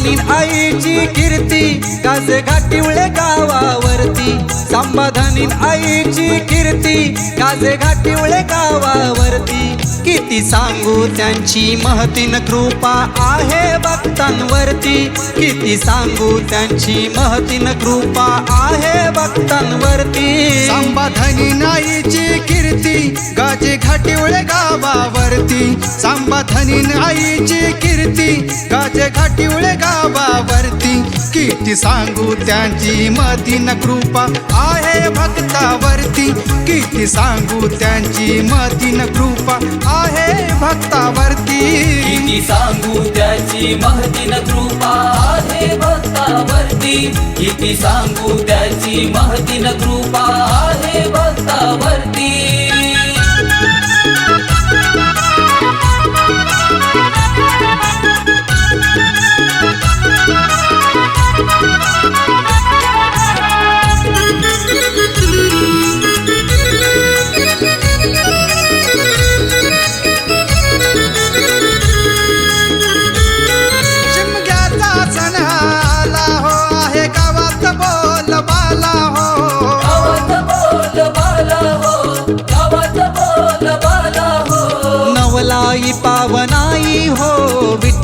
संबाधानी आईची कीर्ती कासे घाटिवळे गावावरती. संबाधानी आईची कीर्ती कासे घाटिवळे गावावरती. किती सांगू त्यांची महतीन कृपा आहे भक्तांवरती. किती सांगू त्यांची महतीन कृपा आहे भक्तांवरती. संबाधनी नाईची कीर्ती गाजे घाटिवळे गावावरती. संबाधनी आईची कीर्ती गाजे घाटिवळे गावावरती किती सांगू त्यांची मदीन कृपा आहे भक्तावरती. किती सांगू त्यांची मदीन कृपा आहे भक्तावरती. किती सांगू त्याची महतीन कृपा आहे भक्तावरती. किती सांगू त्याची महतीन कृपा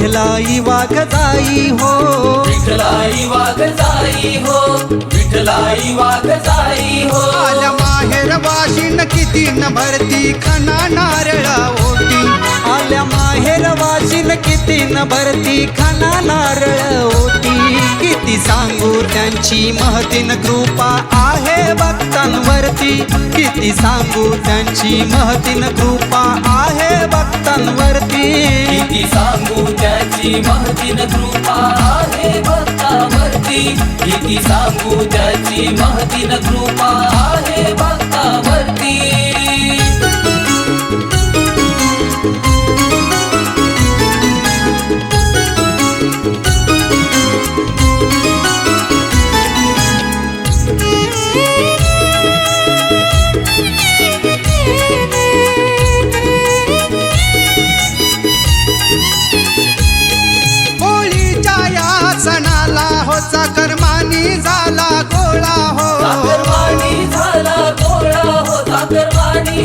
विठ्ठलाई वाघ जाई हो. विठलाई वाघ जाई हो. विठलाई वाघ जाई हो. आल्या माहेर वाशिन किती न भरती खना नारळा ओटी. आल्या माहेर वाशिन किती न भरती खाना नारळ ओटी. किती सांगू त्यांची महतीन कृपा आहे भक्तांवरती किती सांगू त्यांची महतीन कृपा आहे भक्तांवरती त्याची महतीन कृपा आहे भक्तावरती. किती सांगू त्याची महतीन कृपा आहे भक्तावरती. सणाला चाकरमानी झाला गोळा हो. झाला गोळा हो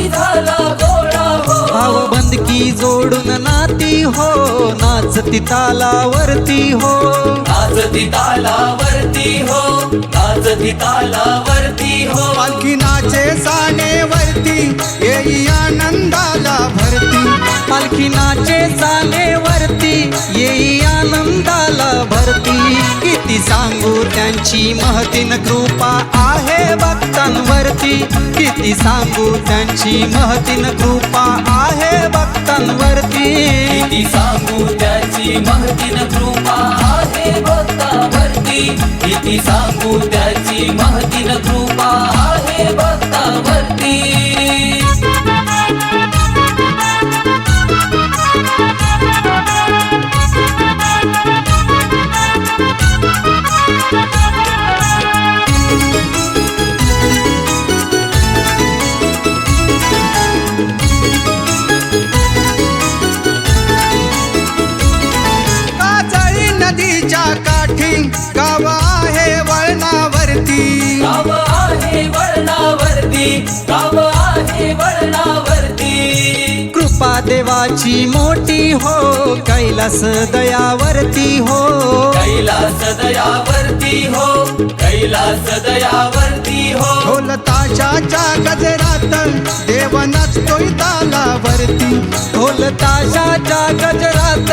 झाला गोळा हो. भाव बंदकी जोडून नाती हो नाचती तालावरती हो. नाचती तालावरती हो नाचती तालावरती हो. पालखी नाचे सानेवरती येई आनंदाला किती सांगू त्यांची महतीन कृपा आहे भक्तांवरती. किती सांगू त्यांची महतीन कृपा आहे भक्तांवरती. किती सांगू त्याची महतीन कृपा आहे भक्तावरती. किती सांगू त्याची महतीन कृपा आहे भक्तावरती. गाव आहे वळणावरती. गाव आहे वळणावरती. गाव आहे वळणावरती. कृपा देवाची मोठी हो कैलास दयावरती हो. कैलास दयावरती हो कैलास दयावरती हो. ढोल ताशाच्या गजरात देव नाचतोय तालावरती ढोल ताशाच्या गजरात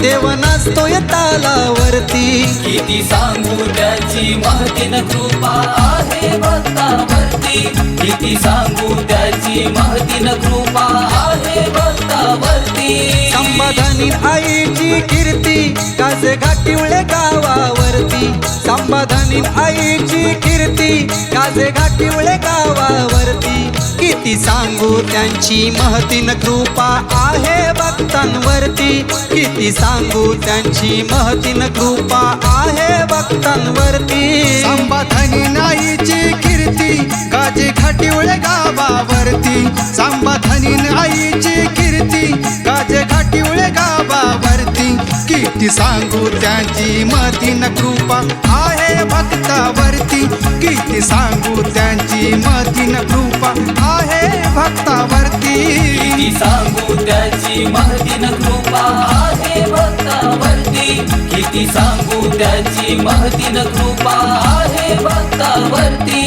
देव नाचतोय तालावरती. किती सांगू त्याची महतीन कृपा आहे भक्तावरती. किती सांगू त्याची महतीन कृपा आहे भक्तावरती. संबाधानी आईची कीर्ती कासे घाटिवळे गावावरती संबाधानी आईची कीर्ती. कासे घाटिवळे गावावरती. किती सांगू त्यांची महतीन कृपा आहे भक्तांवरती. किती सांगू त्यांची महतीन कृपा आहे भक्तांवरती. संबाधनी नाईची कीर्ती. गाजे घाटिवळे गावावरती. संबाधनी कीर्ती सांगू त्यांची मतीन कृपा आहे भक्तावरती. किती सांगू त्यांची मतीन कृपा आहे भक्तावरती. किती सांगू त्यांची महतीन कृपा आहे भक्तावरती. किती सांगू त्यांची महतीन कृपा आहे भक्तावरती.